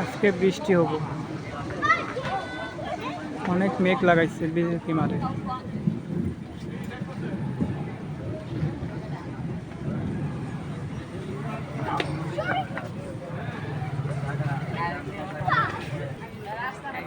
আজকে বৃষ্টি হব। অনেক মেঘ লাগাইছে বিজেপি মারে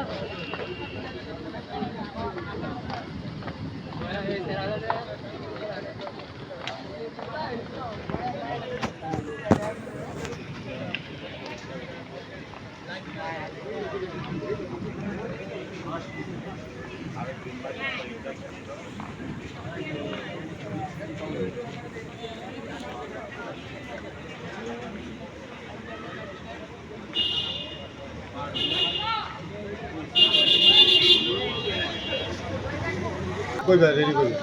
আর কইবা রেডি করি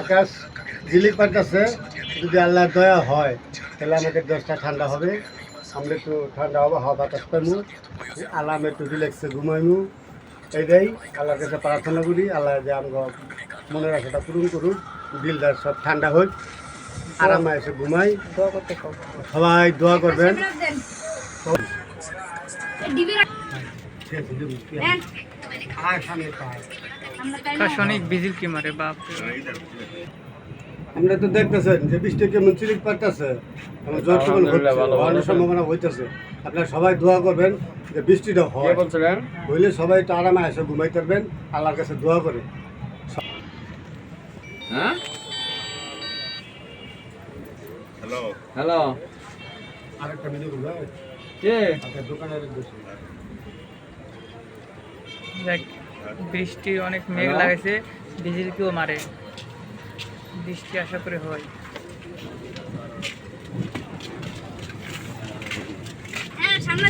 আকাশ ঝিলিক পাঠাচ্ছে যদি আল্লাহর দয়া হয় তাহলে আমাদের দশটা ঠান্ডা হবে। আমরা একটু ঠান্ডা হব হাওয়া বাতাস পাইমু। আল্লাহ আমি একটু রিল্যাক্সে ঘুমাইমু। এইটাই আল্লাহর কাছে প্রার্থনা করি আল্লাহ যে আমরা মনের আশাটা পূরণ করুক দিলটা সব ঠান্ডা হোক আরামে এসে ঘুমাই। সবাই দোয়া করবেন। আর সামনে পাহাড় বিজিল কি মারে? বাপ আমরা তো দেখতেছেন যে বৃষ্টি কেমন চিলিক পারতেছে হওয়ার সম্ভাবনা হইতেছে। আপনারা সবাই দোয়া করবেন যে বৃষ্টিটা হয়। হইলে সবাই তো আরামে এসে ঘুমাইতে পারবেন আল্লাহর কাছে দোয়া করে। হ্যাঁ? হ্যালো। হ্যালো। আরেকটা মিনিট ঘুমাই। কে? আপনার দোকানের দেখ। বৃষ্টি অনেক মেঘ লাগাইছে কেউ মারে। বৃষ্টি আশা করে হয়। হ্যাঁ সামনে